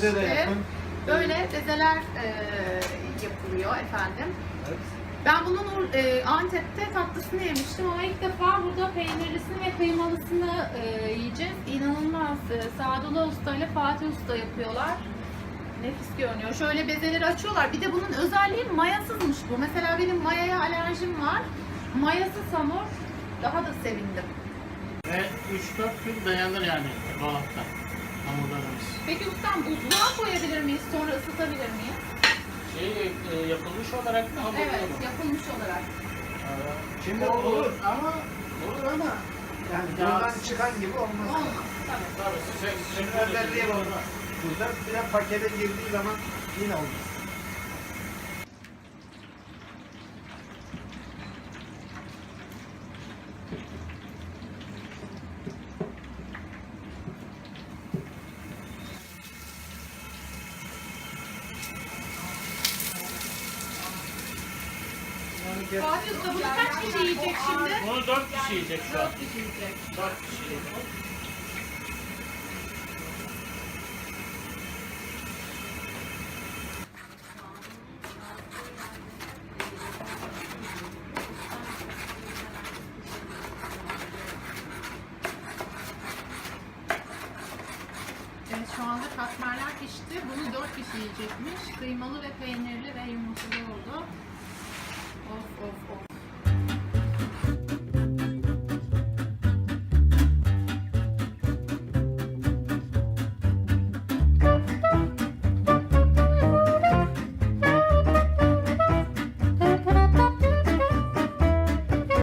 Size de yakın. Böyle bezeler e, yapılıyor efendim. Evet. Ben bunun e, Antep'te tatlısını yemiştim ama ilk defa burada peynirlisini ve kıymalısını e, yiyeceğiz. İnanılmaz. E, Sadullah Usta ile Fatih Usta yapıyorlar. Nefis görünüyor. Şöyle bezeleri açıyorlar. Bir de bunun özelliği mayasızmış bu. Mesela benim mayaya alerjim var. Mayasız hamur daha da sevindim. Ve 3-4 gün dayanır yani dolapta hamurlarımız. Peki ustam buzluğa koyabilir miyiz? Sonra ısıtabilir miyiz? Şey e, yapılmış olarak mı Evet, mı? yapılmış olarak. Ee, Şimdi olur ama olur ama yani Ya- buradan çıkan gibi olmaz. Olmaz. Tabii. Tabii size, Şimdi özelliği olmaz. Burada bir de pakete girdiği zaman yine olmaz. Fatih Usta bunu kaç kişi yiyecek şimdi? Bunu 4 kişi yiyecek şu an. 4 kişi yiyecek. 4 kişi yiyecek. Evet şu anda katmerler pişti. Bunu 4 kişi yiyecekmiş. Kıymalı ve peynirli ve